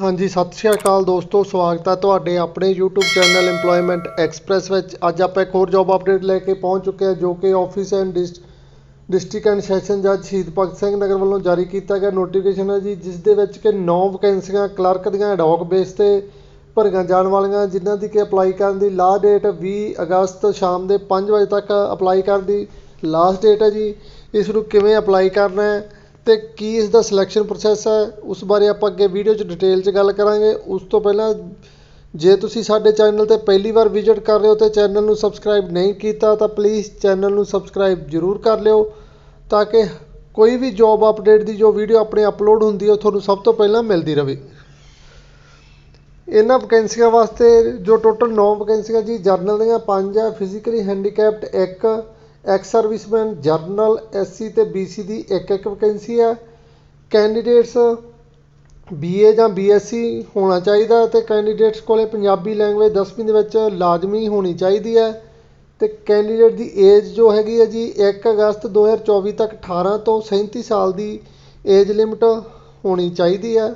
ਹਾਂਜੀ, ਸਤਿ ਸ਼੍ਰੀ ਅਕਾਲ ਦੋਸਤੋ, ਸਵਾਗਤ ਹੈ ਤੁਹਾਡੇ ਆਪਣੇ YouTube ਚੈਨਲ EMPLOYMENT ਐਕਸਪ੍ਰੈਸ ਵਿੱਚ। ਅੱਜ ਆਪਾਂ ਇੱਕ ਹੋਰ ਜੌਬ ਅਪਡੇਟ ਲੈ ਕੇ ਪਹੁੰਚ ਚੁੱਕੇ ਹਾਂ, ਜੋ ਕਿ office and district and session ਜੱਜ ਸ਼ਹੀਦ ਭਗਤ ਸਿੰਘ ਨਗਰ ਵੱਲੋਂ ਜਾਰੀ ਕੀਤਾ ਗਿਆ ਨੋਟੀਫਿਕੇਸ਼ਨ ਹੈ ਜੀ, ਜਿਸ ਦੇ ਵਿੱਚ ਕਿ 9 ਵੈਕੈਂਸੀਆਂ ਕਲਰਕ ਦੀਆਂ ਐਡਹੌਕ ਬੇਸ ਤੇ ਭਰੀਆਂ ਜਾਣ ਵਾਲੀਆਂ, ਜਿਨ੍ਹਾਂ ਦੀ ਕਿ ਅਪਲਾਈ ਕਰਨ ਦੀ ਲਾਸਟ ਡੇਟ 20 ਅਗਸਤ ਸ਼ਾਮ ਦੇ 5 ਵਜੇ ਤੱਕ ਅਪਲਾਈ ਕਰਨ ਦੀ ਲਾਸਟ ਡੇਟ ਹੈ ਜੀ। ਇਸ ਨੂੰ ਕਿਵੇਂ ਅਪਲਾਈ ਕਰਨਾ ਹੈ? ਅਤੇ ਕੀ ਇਸ ਦਾ ਸਿਲੈਕਸ਼ਨ ਪ੍ਰੋਸੈਸ ਹੈ, ਉਸ ਬਾਰੇ ਆਪਾਂ ਅੱਗੇ ਵੀਡੀਓ 'ਚ ਡਿਟੇਲ 'ਚ ਗੱਲ ਕਰਾਂਗੇ। ਉਸ ਤੋਂ ਪਹਿਲਾਂ ਜੇ ਤੁਸੀਂ ਸਾਡੇ ਚੈਨਲ ਤੇ ਪਹਿਲੀ ਵਾਰ ਵਿਜ਼ਿਟ ਕਰ ਰਹੇ ਹੋ ਤੇ ਚੈਨਲ ਨੂੰ ਸਬਸਕ੍ਰਾਈਬ ਨਹੀਂ ਕੀਤਾ, ਤਾਂ ਪਲੀਜ਼ ਚੈਨਲ ਨੂੰ ਸਬਸਕ੍ਰਾਈਬ ਜ਼ਰੂਰ ਕਰ ਲਿਓ ਤਾਂ ਕਿ ਕੋਈ ਵੀ ਜੌਬ ਅਪਡੇਟ ਦੀ ਜੋ ਵੀਡੀਓ ਆਪਣੇ ਅਪਲੋਡ ਹੁੰਦੀ ਹੈ, ਉਹ ਤੁਹਾਨੂੰ ਸਭ ਤੋਂ ਪਹਿਲਾਂ ਮਿਲਦੀ ਰਹੇ ਇਹਨਾਂ ਵੈਕੈਂਸੀਆਂ ਵਾਸਤੇ ਜੋ ਟੋਟਲ 9 ਵੈਕੈਂਸੀਆਂ ਜੀ ਜਰਨਲ ਦੀਆਂ 5 ਹੈ ਫਿਜ਼ੀਕਲੀ ਹੈਂਡੀਕੈਪਡ ਇੱਕ ਐਕਸ ਸਰਵਿਸਮੈਨ ਜਰਨਲ ਐਸਸੀ ਤੇ ਬੀਸੀ ਦੀ ਇੱਕ ਇੱਕ ਵੈਕੈਂਸੀ ਹੈ ਕੈਂਡੀਡੇਟਸ ਬੀਏ ਜਾਂ ਬੀਐਸਸੀ ਹੋਣਾ ਚਾਹੀਦਾ ਤੇ ਕੈਂਡੀਡੇਟਸ ਕੋਲੇ ਪੰਜਾਬੀ ਲੈਂਗੁਏਜ 10ਵੀਂ ਦੇ ਵਿੱਚ ਲਾਜ਼ਮੀ ਹੋਣੀ ਚਾਹੀਦੀ ਹੈ। ਤੇ ਕੈਂਡੀਡੇਟ ਦੀ ਏਜ ਜੋ ਹੈਗੀ ਹੈ ਜੀ 1 ਅਗਸਤ 2024 ਤੱਕ 18 ਤੋਂ 37 ਸਾਲ ਦੀ ਏਜ ਲਿਮਟ ਹੋਣੀ ਚਾਹੀਦੀ ਹੈ।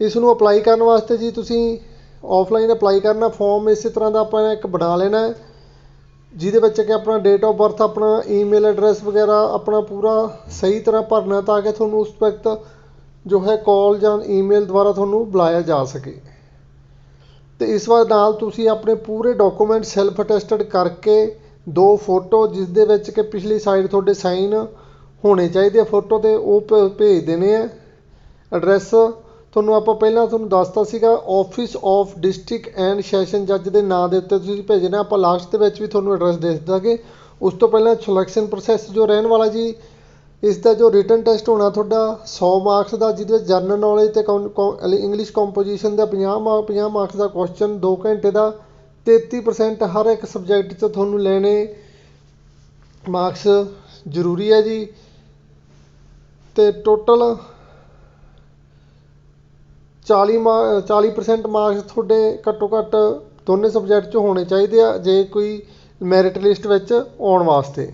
ਇਸ ਨੂੰ ਅਪਲਾਈ ਕਰਨ ਵਾਸਤੇ ਜੀ ਤੁਸੀਂ ਆਫਲਾਈਨ ਅਪਲਾਈ ਕਰਨਾ ਫਾਰਮ ਇਸੇ ਤਰ੍ਹਾਂ ਦਾ ਆਪਾਂ ਇੱਕ ਬਣਾ ਲੈਣਾ ਹੈ। ਜਿਹਦੇ ਵਿੱਚ ਕਿ ਆਪਣਾ ਡੇਟ ਆਫ ਬਰਥ ਆਪਣਾ ਈਮੇਲ ਐਡਰੈਸ ਵਗੈਰਾ ਆਪਣਾ ਪੂਰਾ ਸਹੀ ਤਰ੍ਹਾਂ ਭਰਨਾ ਤਾਂ ਕਿ ਤੁਹਾਨੂੰ ਉਸ ਵਕਤ ਜੋ ਹੈ ਕਾਲ ਜਾਂ ਈਮੇਲ ਦੁਆਰਾ ਤੁਹਾਨੂੰ ਬੁਲਾਇਆ ਜਾ ਸਕੇ। ਤੇ ਇਸ ਵਾਰ ਨਾਲ ਤੁਸੀਂ ਆਪਣੇ ਪੂਰੇ ਡਾਕੂਮੈਂਟ ਸੈਲਫ ਅਟੈਸਟਡ ਕਰਕੇ ਦੋ ਫੋਟੋ ਜਿਸ ਦੇ ਵਿੱਚ ਕਿ ਪਿਛਲੀ ਸਾਈਡ ਤੁਹਾਡੇ ਸਾਈਨ ਹੋਣੇ ਚਾਹੀਦੇ ਫੋਟੋ ਤੇ ਉਹ ਭੇਜ ਦੇਣੇ ਆ। ਐਡਰੈਸ ਤੁਹਾਨੂੰ ਆਪਾਂ ਪਹਿਲਾਂ ਤੁਹਾਨੂੰ ਦੱਸਤਾ ਸੀਗਾ office of district and session ਜੱਜ ਦੇ ਨਾਂ ਦੇ ਉੱਤੇ ਤੁਸੀਂ ਭੇਜਣਾ ਆਪਾਂ ਲਾਸਟ ਦੇ ਵਿੱਚ ਵੀ ਤੁਹਾਨੂੰ ਐਡਰੈਸ ਦੇ ਦਾਂਗੇ ਉਸ ਤੋਂ ਪਹਿਲਾਂ ਸਿਲੈਕਸ਼ਨ ਪ੍ਰੋਸੈਸ ਜੋ ਰਹਿਣ ਵਾਲਾ ਜੀ, ਇਸ ਦਾ ਜੋ ਰਿਟਨ ਟੈਸਟ ਹੋਣਾ ਤੁਹਾਡਾ 100 ਮਾਰਕਸ ਦਾ, ਜਿਹਦੇ ਵਿੱਚ ਜਨਰਲ ਨੌਲੇਜ ਤੇ ਇੰਗਲਿਸ਼ ਕੰਪੋਜੀਸ਼ਨ ਦਾ 50 ਮਾਰਕ 50 ਮਾਰਕਸ ਦਾ ਕੁਐਸਚਨ 2 ਘੰਟੇ ਦਾ 33% ਹਰ ਇੱਕ ਸਬਜੈਕਟ 'ਚ ਤੁਹਾਨੂੰ ਲੈਣੇ ਮਾਰਕਸ ਜ਼ਰੂਰੀ ਹੈ ਜੀ। ਤੇ ਟੋਟਲ 40 ਮਾ 40% ਮਾਰਕਸ ਤੁਹਾਡੇ ਘੱਟੋ ਘੱਟ ਦੋਨੇ ਸਬਜੈਕਟ 'ਚ ਹੋਣੇ ਚਾਹੀਦੇ ਆ, ਜੇ ਕੋਈ ਮੈਰਿਟ ਲਿਸਟ ਵਿੱਚ ਆਉਣ ਵਾਸਤੇ।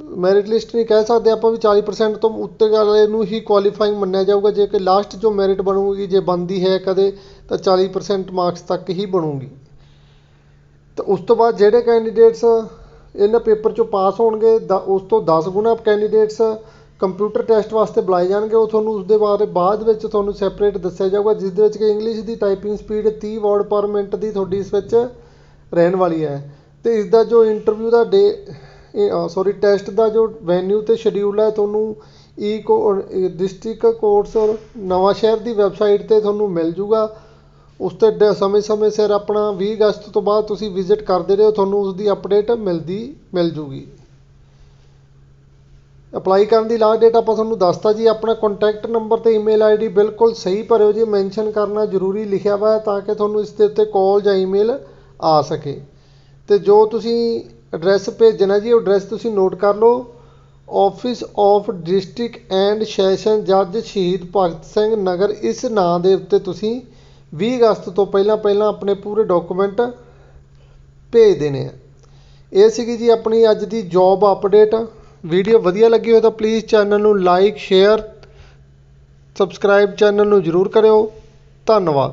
ਮੈਰਿਟ ਲਿਸਟ ਨਹੀਂ ਕਹਿ ਸਕਦੇ ਆਪਾਂ ਵੀ 40% ਤੋਂ ਉੱਤੇ ਵਾਲੇ ਨੂੰ ਹੀ ਕੁਆਲੀਫਾਈਂਗ ਮੰਨਿਆ ਜਾਊਗਾ, ਜੇ ਕਿ ਲਾਸਟ ਜੋ ਮੈਰਿਟ ਬਣੂਗੀ, ਜੇ ਬਣਦੀ ਹੈ ਕਦੇ, ਤਾਂ 40% ਮਾਰਕਸ ਤੱਕ ਹੀ ਬਣੂਗੀ। ਤਾਂ ਉਸ ਤੋਂ ਬਾਅਦ ਜਿਹੜੇ ਕੈਂਡੀਡੇਟਸ ਇਹਨਾਂ ਪੇਪਰ 'ਚੋਂ ਪਾਸ ਹੋਣਗੇ, ਦ- ਉਸ ਤੋਂ 10 ਗੁਣਾ ਕੈਂਡੀਡੇਟਸ ਕੰਪਿਊਟਰ ਟੈਸਟ ਵਾਸਤੇ ਬੁਲਾਏ ਜਾਣਗੇ, ਉਹ ਤੁਹਾਨੂੰ ਉਸ ਦੇ ਬਾਰੇ ਬਾਅਦ ਵਿੱਚ ਤੁਹਾਨੂੰ ਸੈਪਰੇਟ ਦੱਸਿਆ ਜਾਊਗਾ, ਜਿਸ ਦੇ ਵਿੱਚ ਕਿ ਇੰਗਲਿਸ਼ ਦੀ typing speed 30 word per minute ਦੀ ਤੁਹਾਡੀ ਇਸ ਵਿੱਚ ਰਹਿਣ ਵਾਲੀ ਹੈ। ਤੇ ਇਸ ਦਾ ਜੋ ਇੰਟਰਵਿਊ ਦਾ ਡੇ ਸੌਰੀ ਟੈਸਟ ਦਾ ਜੋ ਵੈਨਿਊ ਤੇ ਸ਼ਡਿਊਲ ਹੈ, ਤੁਹਾਨੂੰ ਈ ਡਿਸਟ੍ਰਿਕਟ ਕੋਰਟਸ ਨਵਾਂ ਸ਼ਹਿਰ ਦੀ ਵੈਬਸਾਈਟ ਤੇ ਤੁਹਾਨੂੰ ਮਿਲ ਜੂਗਾ। ਉਸ ਤੇ ਡ- ਸਮੇਂ-ਸਮੇਂ ਸਿਰ ਆਪਣਾ 20 ਅਗਸਤ ਤੋਂ ਬਾਅਦ ਤੁਸੀਂ ਵਿਜ਼ਿਟ ਕਰਦੇ ਰਹੋ, ਤੁਹਾਨੂੰ ਉਸ ਦੀ ਅਪਡੇਟ ਮਿਲਦੀ, ਮਿਲ ਜੂਗੀ। ਅਪਲਾਈ ਕਰਨ ਦੀ ਲਾਸਟ ਡੇਟ ਆਪਾਂ ਤੁਹਾਨੂੰ ਦੱਸਤਾ ਜੀ, ਆਪਣਾ ਕੰਟੈਕਟ ਨੰਬਰ ਤੇ ਈਮੇਲ ਆਈਡੀ ਬਿਲਕੁਲ ਸਹੀ ਭਰਿਓ ਜੀ ਮੈਂਸ਼ਨ ਕਰਨਾ ਜ਼ਰੂਰੀ ਲਿਖਿਆ ਹੋਇਆ ਤਾਂ ਕਿ ਤੁਹਾਨੂੰ ਇਸ ਦੇ ਉੱਤੇ ਕਾਲ ਜਾਂ ਈਮੇਲ ਆ ਸਕੇ। ਤੇ ਜੋ ਤੁਸੀਂ ਐਡਰੈਸ ਭੇਜਣਾ ਜੀ, ਉਹ ਐਡਰੈਸ ਤੁਸੀਂ ਨੋਟ ਕਰ ਲਓ। Office of district and session ਜੱਜ ਸ਼ਹੀਦ ਭਗਤ ਸਿੰਘ ਨਗਰ, ਇਸ ਨਾਂ ਦੇ ਉੱਤੇ ਤੁਸੀਂ 20 ਅਗਸਤ ਤੋਂ ਪਹਿਲਾਂ ਪਹਿਲਾਂ ਆਪਣੇ ਪੂਰੇ ਡਾਕੂਮੈਂਟ ਭੇਜ ਦੇਣੇ ਆ। ਇਹ ਸੀਗੀ ਜੀ ਆਪਣੀ ਅੱਜ ਦੀ ਜੌਬ ਅਪਡੇਟ ਵੀਡੀਓ ਵਧੀਆ ਲੱਗੀ ਹੋਵੇ ਤਾਂ ਪਲੀਜ਼ ਚੈਨਲ ਨੂੰ ਲਾਈਕ ਸ਼ੇਅਰ ਸਬਸਕ੍ਰਾਈਬ ਚੈਨਲ ਨੂੰ ਜ਼ਰੂਰ ਕਰਿਓ। ਧੰਨਵਾਦ।